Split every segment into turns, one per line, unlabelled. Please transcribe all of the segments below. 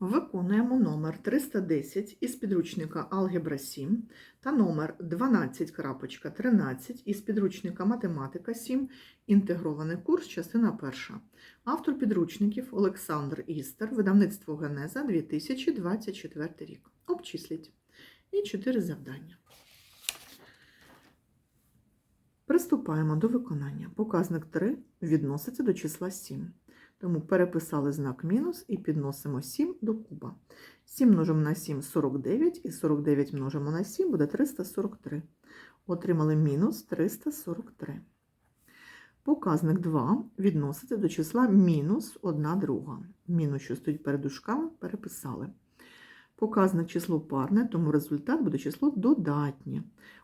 Виконуємо номер 310 із підручника Алгебра 7 та номер 12.13 із підручника Математика 7, інтегрований курс, частина перша. Автор підручників Олександр Істер, видавництво Генеза 2024 рік. Обчисліть. І 4 завдання. Приступаємо до виконання. Показник 3 відноситься до числа 7. Тому переписали знак мінус і підносимо 7 до куба. 7 множимо на 7 – 49, і 49 множимо на 7 буде 343. Отримали мінус 343. Показник 2 відноситься до числа мінус 1 друга. Мінус, що стоїть перед дужками, переписали. Показник число парне, тому результат буде число додатнє.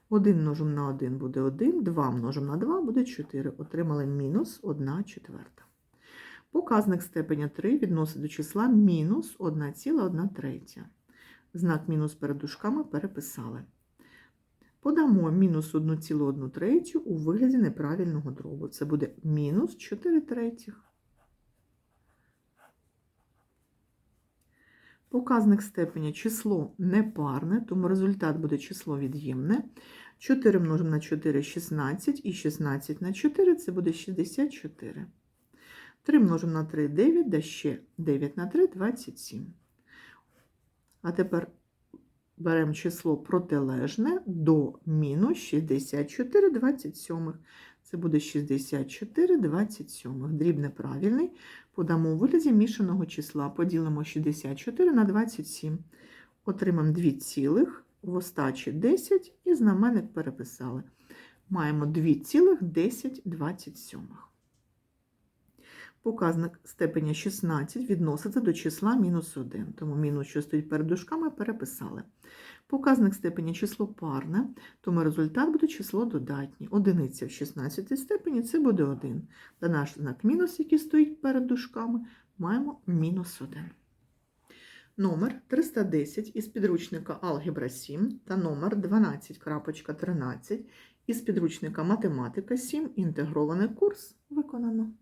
1 множимо на 1 буде 1, 2 множимо на 2 буде 4. Отримали мінус 1 четверта. Показник степеня 3 відносить до числа мінус 1,1 третя. Знак мінус перед дужками переписали. Подамо мінус 1,1 третю у вигляді неправильного дробу. Це буде мінус 4 третіх. Показник степеня число непарне, тому результат буде число від'ємне. 4 множимо на 4 – 16, і 16 на 4 – це буде 64. 3 множимо на 3 – 9, да ще 9 на 3 – 27. А тепер беремо число протилежне до мінус 64 27. Це буде 64 27. Дріб неправильний. Подамо у вигляді мішаного числа. Поділимо 64 на 27. Отримаємо 2 цілих, в остачі 10 і знаменник переписали. Маємо 2,1027. Показник степеня 16 відноситься до числа мінус 1, тому мінус, що стоїть перед дужками, переписали. Показник степеня число парне, тому результат буде число додатнє. Одиниця в 16 степені це буде 1. Та наш знак мінус, який стоїть перед дужками, маємо мінус 1. Номер 310 із підручника Алгебра 7 та номер 12.13 із підручника Математика 7 інтегрований курс виконано.